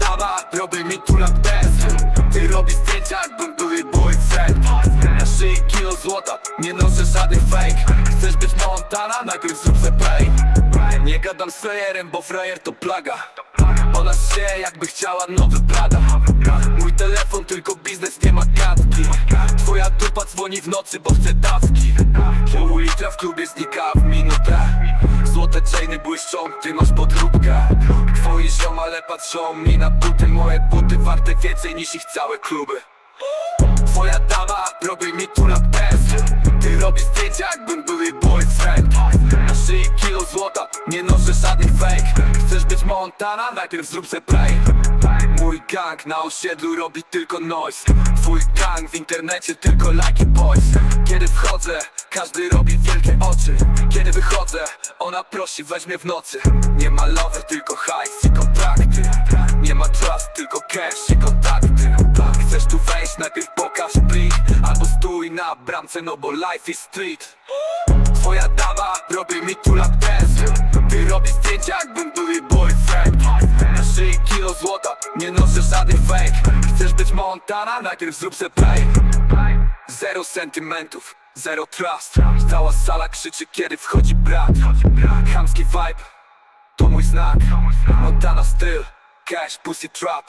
dama robi mi tu lat bez Ty robisz zdjęcia jakbym były boyfriend. Na szyi kilo złota, nie noszę żadnych fake. Chcesz być Montana? Zrób se pay Nie gadam z frajerem, bo frajer to plaga. Ona się jakby chciała nowy Prada. Mój telefon tylko biznes, nie ma gadki. Twoja dupa dzwoni w nocy, bo chce dawki. Pół litra w klubie znika w minutę Złote chainy błyszczą, ty masz podróbkę. Twoi ziomale patrzą mi na buty Moje buty warte więcej niż ich całe kluby. Twoja dama robi mi tu lat bez Ty robisz zdjęcia jakbym były boyfriend. Na szyi kilo złota, nie noszę żadnych fake. Chcesz być Montana? Najpierw zrób se play. Mój gang na osiedlu robi tylko noise. Twój gang w internecie tylko like boys. Kiedy wchodzę, każdy robi wielkie oczy ona prosi weź mnie w nocy. Nie ma lover, tylko hajs i kontrakty. Nie ma trust, tylko cash i kontakty. Chcesz tu wejść, najpierw pokaż plik Albo stój na bramce, no bo life is street. Twoja dama robi mi tu bez Ty robisz zdjęcia jakbym były boyfriend. Na szyi kilo złota, nie noszę żadnych fake. Chcesz być Montana? Najpierw zrób se play. Zero sentymentów, zero trust. Cała sala krzyczy kiedy wchodzi brat. Chamski vibe, to mój znak. Montana styl, cash, pussy trap